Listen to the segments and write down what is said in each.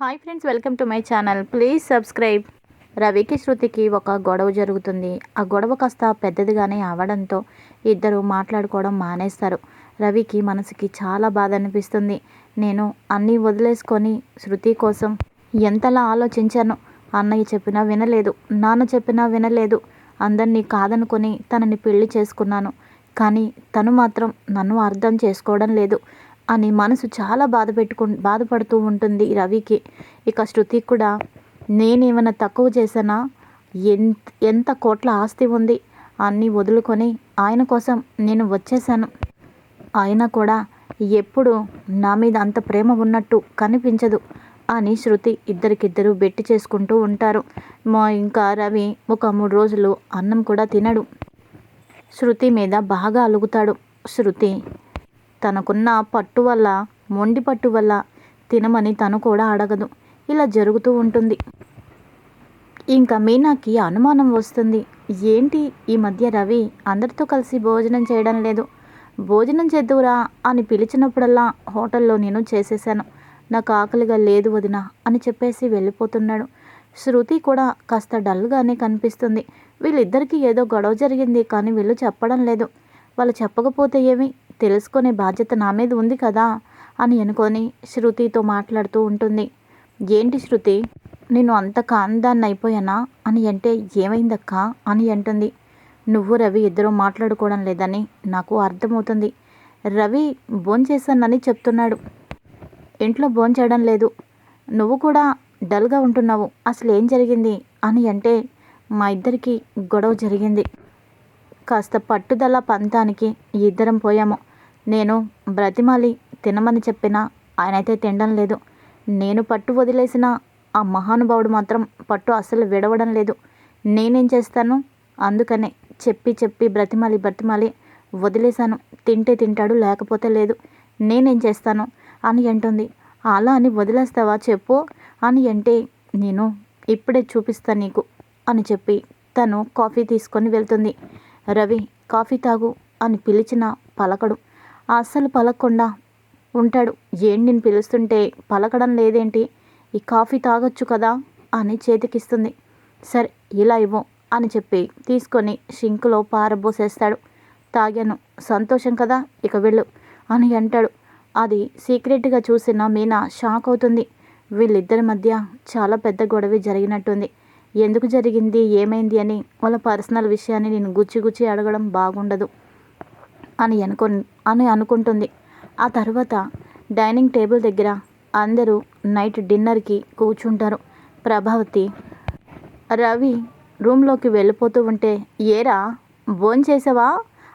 Hi friends welcome to my channel. Please subscribe. రవికి శృతికి ఒక గొడవ జరుగుతుంది. ఆ గొడవ కాస్త పెద్దదిగానే అవడంతో ఇద్దరు మాట్లాడుకోవడం మానేస్తారు. రవికి మనసుకి చాలా బాధ అనిపిస్తుంది. నేను అన్నీ వదిలేసుకొని శృతి కోసం ఎంతలా ఆలోచించాను? అన్నయ్య చెప్పినా వినలేదు. నాన్న చెప్పినా వినలేదు. అందరినీ కాదనుకొని తనని పెళ్ళి చేసుకున్నాను. కానీ తను మాత్రం నన్ను అర్థం చేసుకోవడం లేదు. అని మనసు చాలా బాధ పెట్టుకు బాధపడుతూ ఉంటుంది రవికి. ఇక శృతి కూడా నేనేమైనా తక్కువ చేశానా? ఎంత ఎంత కోట్ల ఆస్తి ఉంది? అన్నీ వదులుకొని ఆయన కోసం నేను వచ్చేసాను ఆయన కూడా ఎప్పుడు నా మీద అంత ప్రేమ ఉన్నట్టు కనిపించదు అని శృతి ఇద్దరికిద్దరు బెట్టి చేసుకుంటూ ఉంటారు. మా ఇంకా రవి ఒక మూడు రోజులు అన్నం కూడా తినడు. శృతి మీద బాగా అలుగుతాడు. శృతి తనకున్న పట్టు వల్ల మొండి పట్టు వల్ల తినమని తను కూడా అడగదు. ఇలా జరుగుతూ ఉంటుంది. ఇంకా మీనాకి అనుమానం వస్తుంది. ఏంటి ఈ మధ్య రవి అందరితో కలిసి భోజనం చేయడం లేదు? భోజనం చేద్దువురా అని పిలిచినప్పుడల్లా హోటల్లో నేను చేసేసాను నాకు ఆకలిగా లేదు వదిన అని చెప్పేసి వెళ్ళిపోతున్నాడు. శృతి కూడా కాస్త డల్గానే కనిపిస్తుంది. వీళ్ళిద్దరికీ ఏదో గొడవ జరిగింది కానీ వీళ్ళు చెప్పడం లేదు. వాళ్ళు చెప్పకపోతే ఏమి? తెలుసుకునే బాధ్యత నా మీద ఉంది కదా అని అనుకొని శృతితో మాట్లాడుతూ ఉంటుంది. ఏంటి శృతి? నేను అంత కాందాన్ని అయిపోయానా? అని అంటే ఏమైందక్క? అని అంటుంది. నువ్వు రవి ఇద్దరూ మాట్లాడుకోవడం లేదని నాకు అర్థమవుతుంది. రవి భోంచేశానని చెప్తున్నాడు. ఇంట్లో భోంచేయడం లేదు. నువ్వు కూడా డల్గా ఉంటున్నావు. అసలు ఏం జరిగింది? అని అంటే మా ఇద్దరికి గొడవ జరిగింది. కాస్త పట్టుదల పంతానికి ఇద్దరం పోయాము. నేను బ్రతిమాలి తినమని చెప్పినా ఆయనైతే తినడం లేదు. నేను పట్టు వదిలేసిన ఆ మహానుభావుడు మాత్రం పట్టు అస్సలు విడవడం లేదు. నేనేం చేస్తాను? అందుకనే చెప్పి చెప్పి బ్రతిమాలి బ్రతిమాలి వదిలేశాను. తింటే తింటాడు లేకపోతే లేదు. నేనేం చేస్తాను? అని అంటుంది. అలా అని వదిలేస్తావా చెప్పు అని అంటే నేను ఇప్పుడే చూపిస్తాను నీకు అని చెప్పి తను కాఫీ తీసుకొని వెళ్తుంది. రవి కాఫీ తాగు అని పిలిచిన పలకడు అస్సలు పలకకుండా ఉంటాడు. ఏం నేను పిలుస్తుంటే పలకడం లేదేంటి? ఈ కాఫీ తాగొచ్చు కదా? అని చేతికిస్తుంది. సరే ఇలా ఇవ్వు అని చెప్పి తీసుకొని షింకులో పారబోసేస్తాడు. తాగాను. సంతోషం కదా? ఇక వెళ్ళు అని అంటాడు. అది సీక్రెట్గా చూసిన మీనా షాక్ అవుతుంది. వీళ్ళిద్దరి మధ్య చాలా పెద్ద గొడవ జరిగినట్టుంది. ఎందుకు జరిగింది? ఏమైంది అని వాళ్ళ పర్సనల్ విషయాన్ని నేను గుచ్చి గుచ్చి అడగడం బాగుండదు. అని అనుకు అని అనుకుంటుంది. ఆ తర్వాత డైనింగ్ టేబుల్ దగ్గర అందరూ నైట్ డిన్నర్కి కూర్చుంటారు. ప్రభావతి రవి రూమ్లోకి వెళ్ళిపోతూ ఉంటే ఏరా భోంచేసావా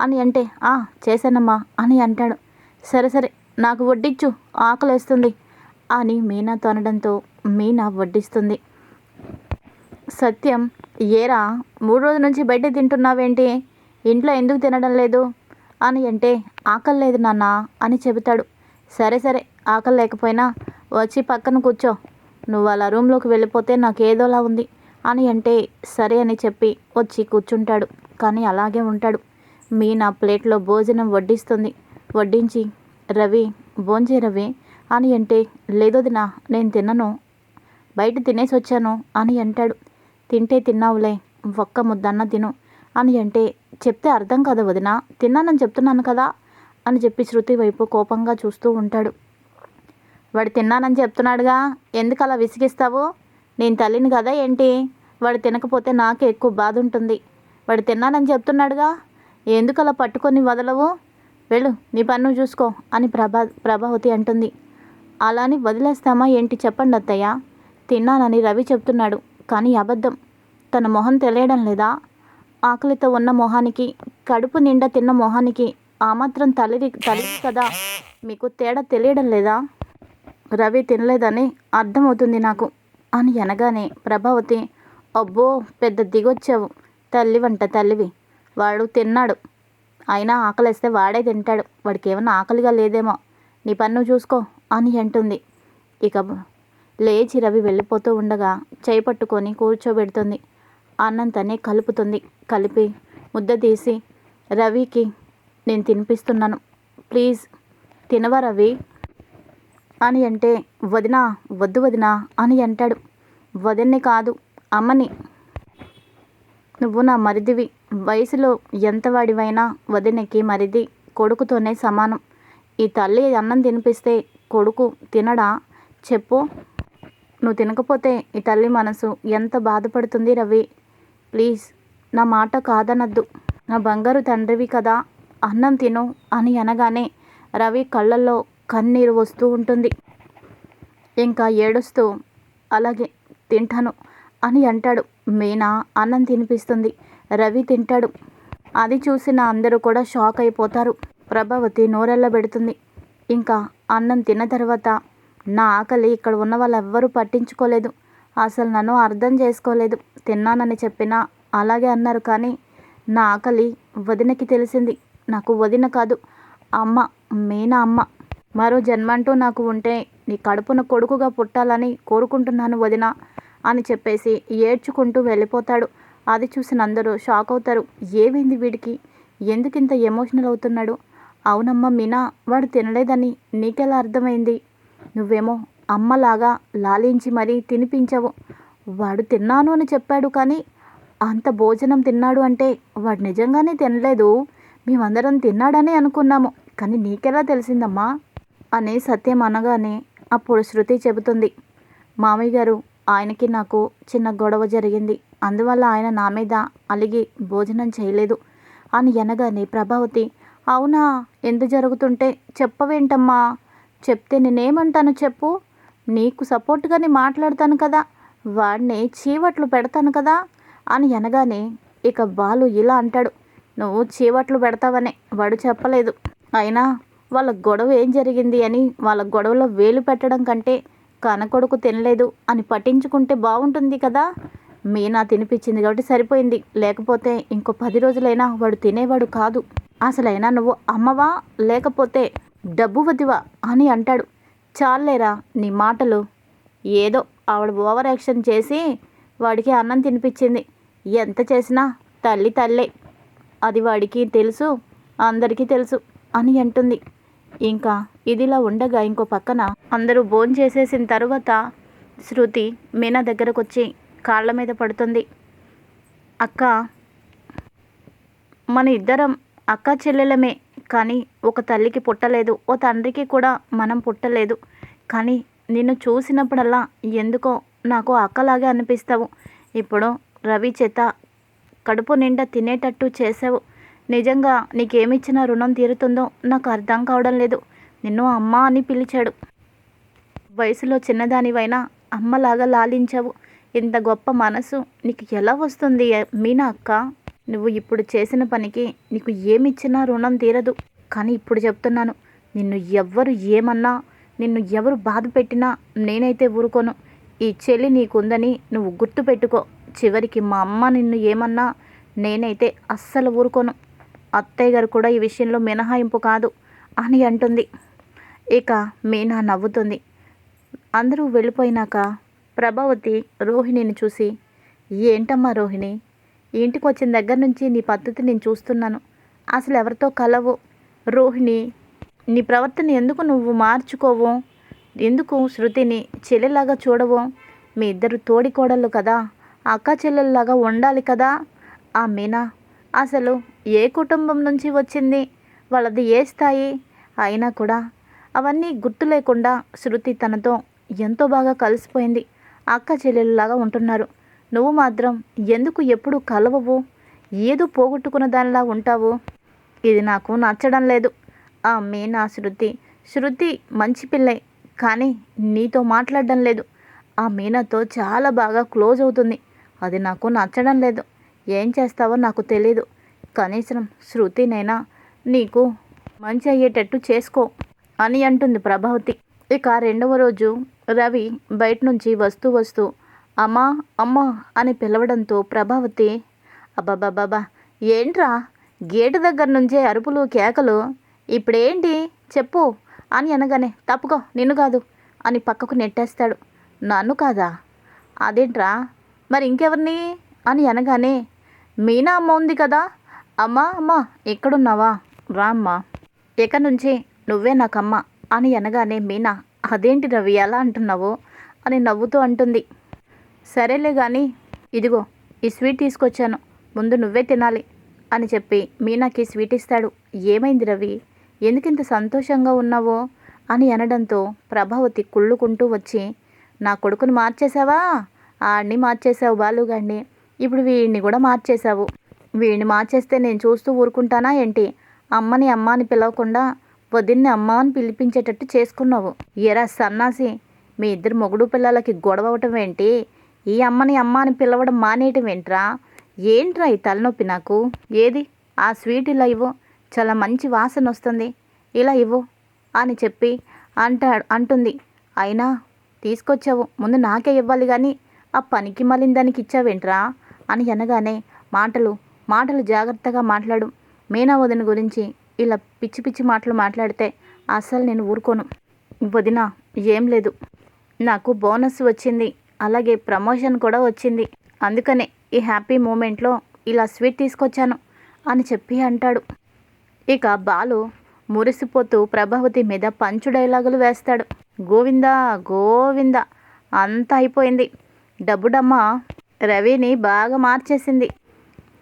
అని అంటే ఆ చేశానమ్మా అని అంటాడు. సరే సరే నాకు వడ్డించు ఆకలేస్తుంది అని మీనాతో అనడంతో మీనా వడ్డిస్తుంది. సత్యం ఏరా మూడు రోజుల నుంచి బయట తింటున్నావేంటి? ఇంట్లో ఎందుకు తినడం లేదు? అని అంటే ఆకలి లేదు నాన్న అని చెబుతాడు. సరే సరే ఆకలి లేకపోయినా వచ్చి పక్కన కూర్చో. నువ్వు అలా రూమ్లోకి వెళ్ళిపోతే నాకు ఏదోలా ఉంది అని అంటే సరే అని చెప్పి వచ్చి కూర్చుంటాడు. కానీ అలాగే ఉంటాడు. మీ నా ప్లేట్లో భోజనం వడ్డిస్తుంది. వడ్డించి రవి భోంచే రవి అని అంటే లేదోదినా నేను తినను. బయట తినేసి వచ్చాను అని అంటాడు. తింటే తిన్నావులే ఒక్క ముద్దన్న తిను అని అంటే చెప్తే అర్థం కదా వదిన. తిన్నానని చెప్తున్నాను కదా అని చెప్పి శృతి వైపు కోపంగా చూస్తూ ఉంటాడు. వాడు తిన్నానని చెప్తున్నాడుగా. ఎందుకు అలా విసిగిస్తావు? నేను తల్లిని కదా ఏంటి? వాడు తినకపోతే నాకే ఎక్కువ బాధ ఉంటుంది. వాడు తిన్నానని చెప్తున్నాడుగా. ఎందుకు అలా పట్టుకొని వదలవు? వెళ్ళు నీ పన్ను చూసుకో అని ప్రభా ప్రభావతి అంటుంది. అలాని వదిలేస్తామా ఏంటి చెప్పండి అత్తయ్య. తిన్నానని రవి చెప్తున్నాడు కానీ అబద్ధం. తన మొహం తెలియడం లేదా? ఆకలితో ఉన్న మొహానికి కడుపు నిండా తిన్న మొహానికి ఆ మాత్రం తల్లి తల్లి కదా? మీకు తేడా తెలియడం లేదా? రవి తినలేదని అర్థమవుతుంది నాకు. అని అనగానే ప్రభావతి అబ్బో పెద్ద దిగొచ్చావు. తల్లి వంట తల్లివి. వాడు తిన్నాడు. అయినా ఆకలిస్తే వాడే తింటాడు. వాడికి ఏమన్నా ఆకలిగా లేదేమో. నీ పన్ను చూసుకో అని అంటుంది. ఇక లేచి రవి వెళ్ళిపోతూ ఉండగా చేయి పట్టుకొని కూర్చోబెడుతుంది. అన్నంతనే కలుపుతుంది. కలిపి ముద్ద తీసి రవికి నేను తినిపిస్తున్నాను. ప్లీజ్ తినవా రవి? అని అంటే వదినా వద్దు వదినా అని అంటాడు. వదిన్ని కాదు అమ్మని. నువ్వు నా మరిదివి. వయసులో ఎంత వాడివైనా వదినకి మరిది కొడుకుతోనే సమానం. ఈ తల్లి అన్నం తినిపిస్తే కొడుకు తినడా? చెప్పు. నువ్వు తినకపోతే ఈ తల్లి మనసు ఎంత బాధపడుతుంది రవి? ప్లీజ్ నా మాట కాదనద్దు. నా బంగారు తండ్రివి కదా అన్నం తిను అని అనగానే రవి కళ్ళల్లో కన్నీరు వస్తూ ఉంటుంది. ఇంకా ఏడుస్తూ అలాగే తింటాను అని అంటాడు. మీనా అన్నం తినిపిస్తుంది. రవి తింటాడు. అది చూసిన అందరూ కూడా షాక్ అయిపోతారు. ప్రభావతి నోరెళ్ళబెడుతుంది ఇంకా అన్నం తిన్న తర్వాత నా ఆకలి ఇక్కడ ఉన్న వాళ్ళెవ్వరూ పట్టించుకోలేదు. అసలు నన్ను అర్థం చేసుకోలేదు. తిన్నానని చెప్పినా అలాగే అన్నారు కానీ నా ఆకలి వదినకి తెలిసింది. నాకు వదిన కాదు అమ్మ మీనా అమ్మ. మరో జన్మంటూ నాకు ఉంటే నీ కడుపున కొడుకుగా పుట్టాలని కోరుకుంటున్నాను వదిన అని చెప్పేసి ఏడ్చుకుంటూ వెళ్ళిపోతాడు. అది చూసిన అందరూ షాక్ అవుతారు. ఏమైంది వీడికి? ఎందుకింత ఎమోషనల్ అవుతున్నాడు? అవునమ్మ మీనా వాడు తినలేదని నీకెలా అర్థమైంది? నువ్వేమో అమ్మలాగా లాలించి మరీ తినిపించవు. వాడు తిన్నాను అని చెప్పాడు కానీ అంత భోజనం తిన్నాడు అంటే వాడు నిజంగానే తినలేదు. మేమందరం తిన్నాడని అనుకున్నాము. కానీ నీకెలా తెలిసిందమ్మా? అని సత్యం అనగానే అప్పుడు శృతి చెబుతుంది. మామయ్య గారు ఆయనకి నాకు చిన్న గొడవ జరిగింది. అందువల్ల ఆయన నా మీద అలిగి భోజనం చేయలేదు అని అనగానే ప్రభావతి అవునా? ఎందు జరుగుతుంటే చెప్పవేంటమ్మా? చెప్తే నేనేమంటాను చెప్పు. నీకు సపోర్ట్గానే మాట్లాడతాను కదా వాడిని చీవట్లు పెడతాను కదా అని అనగానే ఇక బాలు ఇలా అంటాడు. నువ్వు చీవట్లు పెడతావనే వాడు చెప్పలేదు. అయినా వాళ్ళ గొడవ ఏం జరిగింది అని వాళ్ళ గొడవలో వేలు పెట్టడం కంటే కనకొడుకు తినలేదు అని పట్టించుకుంటే బాగుంటుంది కదా. మీనా తినిపించింది కాబట్టి సరిపోయింది. లేకపోతే ఇంకో పది రోజులైనా వాడు తినేవాడు కాదు. అసలైనా నువ్వు అమ్మవా? లేకపోతే డబ్బు వదివా అని అంటాడు. చాలేరా నీ మాటలు? ఏదో ఆవిడ ఓవర్ యాక్షన్ చేసి వాడికి అన్నం తినిపించింది. ఎంత చేసినా తల్లి తల్లే. అది వాడికి తెలుసు అందరికీ తెలుసు అని అంటుంది. ఇంకా ఇదిలా ఉండగా ఇంకో పక్కన అందరూ బోన్ చేసేసిన తర్వాత శృతి మీనా దగ్గరకు వచ్చి కాళ్ళ మీద పడుతుంది. అక్క మన ఇద్దరం అక్క చెల్లెలమే. కానీ ఒక తల్లికి పుట్టలేదు ఓ తండ్రికి కూడా మనం పుట్టలేదు. కానీ నిన్ను చూసినప్పుడల్లా ఎందుకో నాకు అక్కలాగే అనిపిస్తావు. ఇప్పుడు రవి చేత కడుపు నిండా తినేటట్టు చేసావు నిజంగా నీకేమిచ్చిన రుణం తీరుతుందో నాకు అర్థం కావడం లేదు. నిన్ను అమ్మ అని పిలిచాడు. వయసులో చిన్నదానివైనా అమ్మలాగా లాలించావు. ఇంత గొప్ప మనసు నీకు ఎలా వస్తుంది మీనా అక్క? నువ్వు ఇప్పుడు చేసిన పనికి నీకు ఏమిచ్చినా రుణం తీరదు. కానీ ఇప్పుడు చెప్తున్నాను నిన్ను ఎవ్వరు ఏమన్నా నిన్ను ఎవరు బాధ పెట్టినా నేనైతే ఊరుకోను. ఈ చెల్లి నీకుందని నువ్వు గుర్తుపెట్టుకో చివరికి మా అమ్మ నిన్ను ఏమన్నా నేనైతే అస్సలు ఊరుకోను. అత్తయ్య గారు కూడా ఈ విషయంలో మినహాయింపు కాదు అని అంటుంది. ఇక మీనా నవ్వుతుంది. అందరూ వెళ్ళిపోయినాక ప్రభావతి రోహిణిని చూసి ఏంటమ్మా రోహిణి ఇంటికి వచ్చిన దగ్గర నుంచి నీ పద్ధతి నేను చూస్తున్నాను. అసలు ఎవరితో కలవు? రోహిణి నీ ప్రవర్తన ఎందుకు నువ్వు మార్చుకోవు? ఎందుకు శృతిని చెల్లెలాగా చూడవు? మీ ఇద్దరు తోడికోడళ్ళు కదా అక్క చెల్లెల్లాగా ఉండాలి కదా? ఆ మీనా అసలు ఏ కుటుంబం నుంచి వచ్చింది? వాళ్ళది ఏ స్థాయి? అయినా కూడా అవన్నీ గుర్తు లేకుండా శృతి తనతో ఎంతో బాగా కలిసిపోయింది. అక్క చెల్లెళ్ళలాగా ఉంటున్నారు. నువ్వు మాత్రం ఎందుకు ఎప్పుడు కలవవు? ఏదో పోగొట్టుకున్న దానిలా ఉంటావు. ఇది నాకు నచ్చడం లేదు. ఆ మీనా శృతి. శృతి మంచి పిల్లే కానీ నీతో మాట్లాడడం లేదు. ఆ మీనాతో చాలా బాగా క్లోజ్ అవుతుంది. అది నాకు నచ్చడం లేదు. ఏం చేస్తావో నాకు తెలీదు. కనీసం శృతినైనా నీకు మంచి అయ్యేటట్టు చేసుకో అని అంటుంది ప్రభావతి. ఇక రెండవ రోజు రవి బయట నుంచి వస్తూ వస్తూ అమ్మా అమ్మా అని పిలవడంతో ప్రభావతి అబ్బాబాబాబా ఏంట్రా? గేటు దగ్గర నుంచే అరుపులు కేకలు ఇప్పుడేంటి? చెప్పు అని అనగానే తప్పుకో నిన్ను కాదు అని పక్కకు నెట్టేస్తాడు. నన్ను కాదా? అదేంట్రా? మరి ఇంకెవరిని? అని అనగానే మీనా అమ్మ ఉంది కదా? అమ్మా అమ్మా ఎక్కడున్నావా? రా అమ్మా. ఇక నుంచి నువ్వే నాకమ్మ అని అనగానే మీనా అదేంటి రవి ఎలా అంటున్నావు? అని నవ్వుతూ అంటుంది. సరేలే కానీ ఇదిగో ఈ స్వీట్ తీసుకొచ్చాను. ముందు నువ్వే తినాలి అని చెప్పి మీనాకి స్వీట్ ఇస్తాడు. ఏమైంది రవి? ఎందుకింత సంతోషంగా ఉన్నావో? అని అనడంతో ప్రభావతి కుళ్ళుకుంటూ వచ్చి నా కొడుకుని మార్చేశావా? ఆడిని మార్చేశావు బాలుగాడిని. ఇప్పుడు వీడిని కూడా మార్చేశావు. వీడిని మార్చేస్తే నేను చూస్తూ ఊరుకుంటానా ఏంటి? అమ్మని అమ్మ అని పిలవకుండా వదిన్ని అమ్మ అని పిలిపించేటట్టు చేసుకున్నావు. ఎరా సన్నాసి మీ ఇద్దరు మొగుడు పిల్లలకి గొడవ అవటం ఏంటి? ఈ అమ్మని అమ్మ అని పిలవడం మానేయటం ఏంట్రా? ఏంట్రా ఈ తలనొప్పి నాకు? ఏది? ఆ స్వీట్ ఇలా ఇవ్వు. చాలా మంచి వాసన వస్తుంది. ఇలా ఇవ్వు అని చెప్పి అంటా అంటుంది. అయినా తీసుకొచ్చావు. ముందు నాకే ఇవ్వాలి కానీ ఆ పనికి మళ్ళీ దానికి ఇచ్చావేంట్రా? అని అనగానే మాటలు మాటలు జాగ్రత్తగా మాట్లాడు. మీనా వదిన గురించి ఇలా పిచ్చి పిచ్చి మాటలు మాట్లాడితే అస్సలు నేను ఊరుకోను. వదిన ఏం లేదు. నాకు బోనస్ వచ్చింది. అలాగే ప్రమోషన్ కూడా వచ్చింది. అందుకనే ఈ హ్యాపీ మూమెంట్లో ఇలా స్వీట్ తీసుకొచ్చాను అని చెప్పి అంటాడు. ఇక బాలు మురిసిపోతూ ప్రభావతి మీద పంచు డైలాగులు వేస్తాడు. గోవిందా గోవింద అంతా అయిపోయింది. డబ్బుడమ్మ రవిని బాగా మార్చేసింది.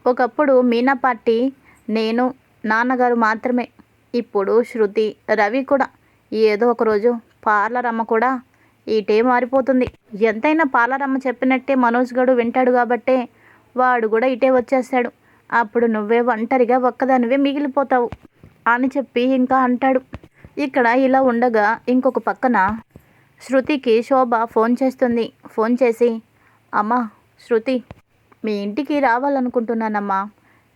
ఒకప్పుడు మీనా పార్టీ నేను నాన్నగారు మాత్రమే. ఇప్పుడు శృతి రవి కూడా. ఏదో ఒకరోజు పార్లర్ అమ్మ కూడా ఈటే మారిపోతుంది. ఎంతైనా పాలారమ్మ చెప్పినట్టే మనోజ్ గడు వింటాడు కాబట్టే వాడు కూడా ఇటే వచ్చేస్తాడు. అప్పుడు నువ్వే ఒంటరిగా ఒక్కదానివే మిగిలిపోతావు అని చెప్పి ఇంకా అంటాడు. ఇక్కడ ఇలా ఉండగా ఇంకొక పక్కన శృతికి శోభ ఫోన్ చేస్తుంది. ఫోన్ చేసి అమ్మా శృతి మీ ఇంటికి రావాలనుకుంటున్నానమ్మా.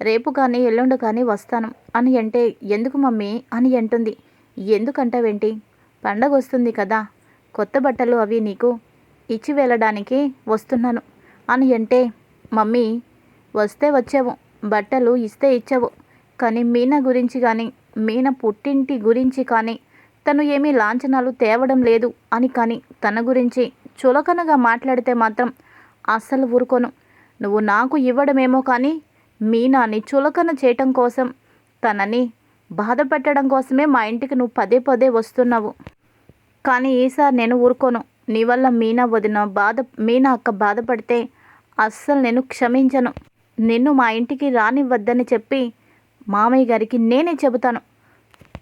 రేపు కానీ ఎల్లుండి కానీ వస్తాను. అని అంటే ఎందుకు మమ్మీ? అని అంటుంది. ఎందుకంటావేంటి పండగ వస్తుంది కదా. కొత్త బట్టలు అవి నీకు ఇచ్చి వెళ్ళడానికి వస్తున్నాను అని అంటే మమ్మీ వస్తే వచ్చావు బట్టలు ఇస్తే ఇచ్చావు. కానీ మీనా గురించి కానీ మీనా పుట్టింటి గురించి కానీ తను ఏమీ లాంఛనాలు తేవడం లేదు అని కానీ తన గురించి చులకనగా మాట్లాడితే మాత్రం అస్సలు ఊరుకోను. నువ్వు నాకు ఇవ్వడమేమో కానీ మీనాని చులకన చేయటం కోసం తనని బాధపెట్టడం కోసమే మా ఇంటికి నువ్వు పదే పదే వస్తున్నావు. కానీ ఈసారి నేను ఊరుకోను. నీ వల్ల మీనా వదిన బాధ మీనా అక్క బాధపడితే అస్సలు నేను క్షమించను. నిన్ను మా ఇంటికి రానివ్వద్దని చెప్పి మామయ్య గారికి నేనే చెబుతాను.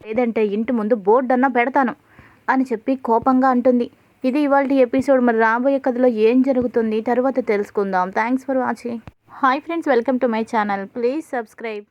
లేదంటే ఇంటి ముందు బోర్డు అన్నా పెడతాను అని చెప్పి కోపంగా అంటుంది. ఇది ఇవాళ ఎపిసోడ్. మరి రాబోయే కథలో ఏం జరుగుతుంది? తర్వాత తెలుసుకుందాం. Thanks for watching. Hi friends welcome to my channel. Please subscribe.